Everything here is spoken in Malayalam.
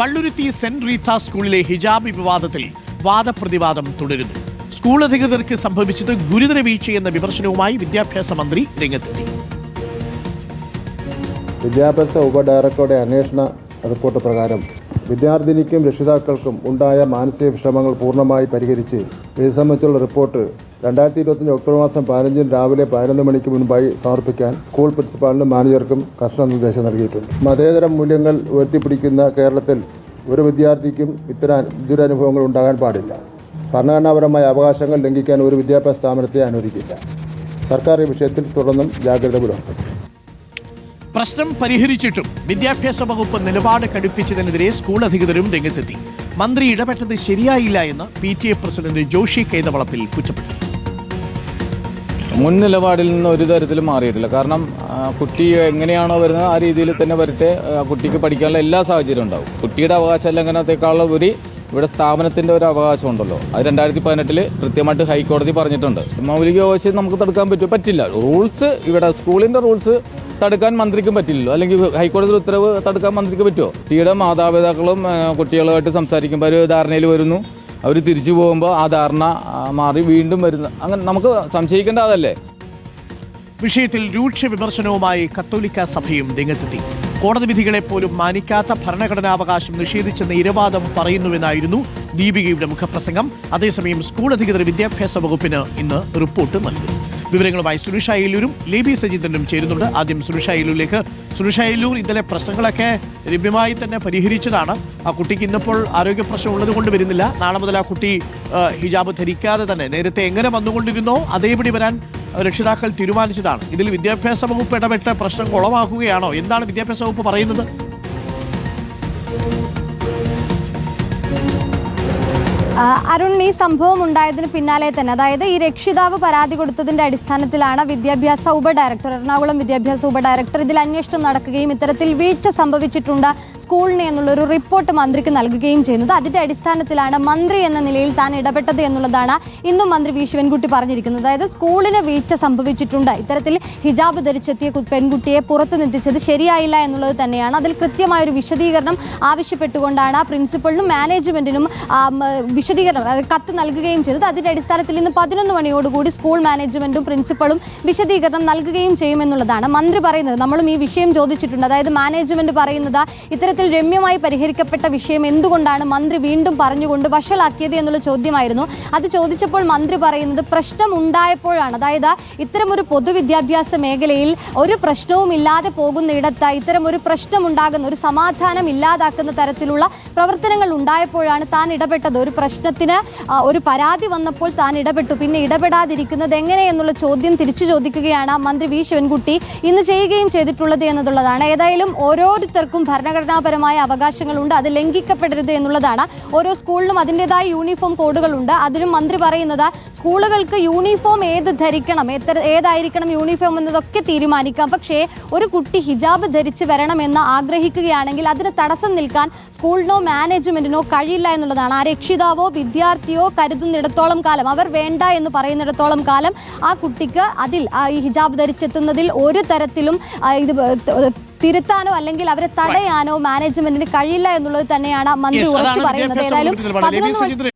പള്ളുരുത്തി സെന്റ് റീത്ത സ്കൂളിലെ ഹിജാബ് വിവാദത്തിൽ വാദപ്രതിവാദം തുടരുന്നു. സ്കൂൾ അധികൃതർക്ക് സംഭവിച്ചത് ഗുരുതര വീഴ്ചയെന്ന വിമർശനവുമായി വിദ്യാഭ്യാസ മന്ത്രി രംഗത്തെത്തി. വിദ്യാഭ്യാസ ഉപഡയറക്ടറുടെ അന്വേഷണ റിപ്പോർട്ട് പ്രകാരം വിദ്യാർത്ഥിനിക്കും രക്ഷിതാക്കൾക്കും ഉണ്ടായ മാനസിക വിഷമങ്ങൾ പൂർണമായി പരിഹരിച്ച് ഇത് സംബന്ധിച്ചുള്ള റിപ്പോർട്ട് രണ്ടായിരത്തി ഇരുപത്തഞ്ച് ഒക്ടോബർ മാസം പതിനഞ്ചിന് രാവിലെ പതിനൊന്ന് മണിക്ക് മുൻപായി സമർപ്പിക്കാൻ സ്കൂൾ പ്രിൻസിപ്പാളിനും മാനേജർക്കും കർശന നിർദ്ദേശം നൽകിയിട്ടുണ്ട്. മതേതര മൂല്യങ്ങൾ ഉയർത്തിപ്പിടിക്കുന്ന കേരളത്തിൽ ഒരു വിദ്യാർത്ഥിക്കും ഇത്തരം ദുരനുഭവങ്ങൾ ഉണ്ടാകാൻ പാടില്ല. ഭരണഘടനാപരമായ അവകാശങ്ങൾ ലംഘിക്കാൻ ഒരു വിദ്യാഭ്യാസ സ്ഥാപനത്തെ അനുവദിക്കില്ല. സർക്കാർ ഈ വിഷയത്തിൽ തുടർന്നും ജാഗ്രത പുലർത്തും. പ്രശ്നം പരിഹരിച്ചിട്ടും വിദ്യാഭ്യാസ വകുപ്പ് നിലപാട് കടുപ്പിച്ചതിനെതിരെ സ്കൂൾ അധികൃതരും രംഗത്തെത്തി. മന്ത്രി ഇടപെട്ടത് ശരിയായില്ല എന്ന് P T A president Joshi Kaithavalappil കുറ്റപ്പെട്ടു. മുൻ നിലപാടിൽ നിന്ന് ഒരു തരത്തിലും മാറിയിട്ടില്ല. കാരണം കുട്ടി എങ്ങനെയാണോ വരുന്നത് ആ രീതിയിൽ തന്നെ വരട്ടെ കുട്ടിക്ക് പഠിക്കാനുള്ള എല്ലാ സാഹചര്യവും ഉണ്ടാവും. കുട്ടിയുടെ അവകാശ ലംഘനത്തെക്കാളുള്ള ഉപരി ഇവിടെ സ്ഥാപനത്തിന്റെ ഒരു അവകാശം ഉണ്ടല്ലോ. അത് രണ്ടായിരത്തി പതിനെട്ടിൽ കൃത്യമായിട്ട് ഹൈക്കോടതി പറഞ്ഞിട്ടുണ്ട്. മൗലിക അവകാശം നമുക്ക് തടുക്കാൻ പറ്റും? പറ്റില്ല. റൂൾസ് ഇവിടെ സ്കൂളിന്റെ റൂൾസ് തടുക്കാൻ മന്ത്രിക്കും പറ്റില്ലല്ലോ. അല്ലെങ്കിൽ ഹൈക്കോടതി ഉത്തരവ് തടുക്കാൻ മന്ത്രിക്ക് പറ്റുമോ? കുട്ടിയുടെ മാതാപിതാക്കളും കുട്ടികളുമായിട്ട് സംസാരിക്കുമ്പോൾ ഒരു ധാരണയിൽ വരുന്നു. അവർ തിരിച്ചു പോകുമ്പോൾ ആ ധാരണ മാറി വീണ്ടും വരുന്നു അങ്ങനെ നമുക്ക് സംശയിക്കേണ്ട അതല്ലേ? വിഷയത്തിൽ രൂക്ഷ വിമർശനവുമായി കത്തോലിക്ക സഭയും രംഗത്തെത്തി. കോടതി വിധികളെ പോലും മാനിക്കാത്ത ഭരണഘടനാവകാശം നിഷേധിച്ചെന്ന ഇരവാദം പറയുന്നുവെന്നായിരുന്നു ദീപികയുടെ മുഖപ്രസംഗം. അതേസമയം സ്കൂൾ അധികൃതർ വിദ്യാഭ്യാസ വകുപ്പിന് ഇന്ന് റിപ്പോർട്ട് നൽകും. വിവരങ്ങളുമായി സുനിഷ അയലൂരും ലേബി സജീന്ദ്രനും ചേരുന്നുണ്ട്. ആദ്യം സുനിഷ അയലൂരിലേക്ക് സുനിഷ അയലൂർ ഇന്നലെ പ്രശ്നങ്ങളൊക്കെ ലഭ്യമായി തന്നെ പരിഹരിച്ചതാണ്. ആ കുട്ടിക്ക് ഇന്നിപ്പോൾ ആരോഗ്യ പ്രശ്നം ഉള്ളത് കൊണ്ട് വരുന്നില്ല. നാളെ മുതൽ ആ കുട്ടി ഹിജാബ് ധരിക്കാതെ തന്നെ നേരത്തെ എങ്ങനെ വന്നുകൊണ്ടിരുന്നോ അതേപടി വരാൻ രക്ഷിതാക്കൾ തീരുമാനിച്ചതാണ്. ഇതിൽ വിദ്യാഭ്യാസ വകുപ്പ് ഇടപെട്ട് പ്രശ്നം കുളമാക്കുകയാണോ? എന്താണ് വിദ്യാഭ്യാസ വകുപ്പ് പറയുന്നത്? അരുൺ ഈ സംഭവം ഉണ്ടായതിന് പിന്നാലെ തന്നെ അതായത് ഈ രക്ഷിതാവ് പരാതി കൊടുത്തതിന്റെ അടിസ്ഥാനത്തിലാണ് വിദ്യാഭ്യാസ ഉപ ഡയറക്ടർ എറണാകുളം വിദ്യാഭ്യാസ ഉപ ഡയറക്ടർ ഇതിൽ അന്വേഷണം നടക്കുകയും ഇത്തരത്തിൽ വീഴ്ച സംഭവിച്ചിട്ടുണ്ട് സ്കൂളിന് എന്നുള്ളൊരു റിപ്പോർട്ട് മന്ത്രിക്ക് നൽകുകയും ചെയ്യുന്നത്. അതിന്റെ അടിസ്ഥാനത്തിലാണ് മന്ത്രി എന്ന നിലയിൽ താൻ ഇടപെട്ടത് എന്നുള്ളതാണ് ഇന്നും മന്ത്രി വി. ശിവൻകുട്ടി പറഞ്ഞിരിക്കുന്നത്. അതായത് സ്കൂളിന് വീഴ്ച സംഭവിച്ചിട്ടുണ്ട്. ഇത്തരത്തിൽ ഹിജാബ് ധരിച്ചെത്തിയ പെൺകുട്ടിയെ പുറത്തു നിർത്തിച്ചത് ശരിയായില്ല എന്നുള്ളത് തന്നെയാണ്. അതിൽ കൃത്യമായ ഒരു വിശദീകരണം ആവശ്യപ്പെട്ടുകൊണ്ടാണ് പ്രിൻസിപ്പളിനും മാനേജ്മെന്റിനും വിശദീകരണം അതായത് കത്ത് നൽകുകയും ചെയ്തത്. അതിന്റെ അടിസ്ഥാനത്തിൽ ഇന്ന് പതിനൊന്ന് മണിയോടുകൂടി സ്കൂൾ മാനേജ്മെന്റും പ്രിൻസിപ്പളും വിശദീകരണം നൽകുകയും ചെയ്യുമെന്നുള്ളതാണ് മന്ത്രി പറയുന്നത്. നമ്മളും ഈ വിഷയം ചോദിച്ചിട്ടുണ്ട്. അതായത് മാനേജ്മെന്റ് പറയുന്നത് ഇത്തരത്തിൽ രമ്യമായി പരിഹരിക്കപ്പെട്ട വിഷയം എന്തുകൊണ്ടാണ് മന്ത്രി വീണ്ടും പറഞ്ഞുകൊണ്ട് വഷളാക്കിയത് എന്നുള്ള ചോദ്യമായിരുന്നു. അത് ചോദിച്ചപ്പോൾ മന്ത്രി പറയുന്നത് പ്രശ്നം ഉണ്ടായപ്പോഴാണ് അതായത് ഇത്തരമൊരു പൊതുവിദ്യാഭ്യാസ മേഖലയിൽ ഒരു പ്രശ്നവും ഇല്ലാതെ പോകുന്നിടത്ത് ഇത്തരം ഒരു പ്രശ്നം ഉണ്ടാകുന്ന ഒരു സമാധാനം ഇല്ലാതാക്കുന്ന തരത്തിലുള്ള പ്രവർത്തനങ്ങൾ ഉണ്ടായപ്പോഴാണ് താൻ ഇടപെട്ടത് ഒരു പ്രശ്നത്തിന് ഒരു പരാതി വന്നപ്പോൾ താൻ ഇടപെട്ടു. പിന്നെ ഇടപെടാതിരിക്കുന്നത് എങ്ങനെയെന്നുള്ള ചോദ്യം തിരിച്ചു ചോദിക്കുകയാണ് മന്ത്രി വി. ശിവൻകുട്ടി ഇന്ന് ചെയ്യുകയും ചെയ്തിട്ടുള്ളത് എന്നുള്ളതാണ്. ഏതായാലും ഓരോരുത്തർക്കും ഭരണഘടനാപരമായ അവകാശങ്ങളുണ്ട് അത് ലംഘിക്കപ്പെടരുത് എന്നുള്ളതാണ്. ഓരോ സ്കൂളിലും അതിന്റെതായ യൂണിഫോം കോഡുകളുണ്ട്. അതിലും മന്ത്രി പറയുന്നത് സ്കൂളുകൾക്ക് യൂണിഫോം ഏത് ധരിക്കണം എത്ര ഏതായിരിക്കണം യൂണിഫോം എന്നതൊക്കെ തീരുമാനിക്കാം. പക്ഷേ ഒരു കുട്ടി ഹിജാബ് ധരിച്ച് വരണമെന്ന് ആഗ്രഹിക്കുകയാണെങ്കിൽ അതിന് തടസ്സം നിൽക്കാൻ സ്കൂളിനോ മാനേജ്മെന്റിനോ കഴിയില്ല എന്നുള്ളതാണ്. ആ രക്ഷിതാവോ വിദ്യാർത്ഥിയോ കരുതുന്നിടത്തോളം കാലം അവർ വേണ്ട എന്ന് പറയുന്നിടത്തോളം കാലം ആ കുട്ടിക്ക് അതിൽ ഈ ഹിജാബ് ധരിച്ചെത്തുന്നതിൽ ഒരു തരത്തിലും ഇത് തിരുത്താനോ അല്ലെങ്കിൽ അവരെ തടയാനോ മാനേജ്മെന്റിന് കഴിയില്ല എന്നുള്ളത് തന്നെയാണ് മന്ത്രി ഉറച്ചു പറയുന്നത്. ഏതായാലും പതിനൊന്ന്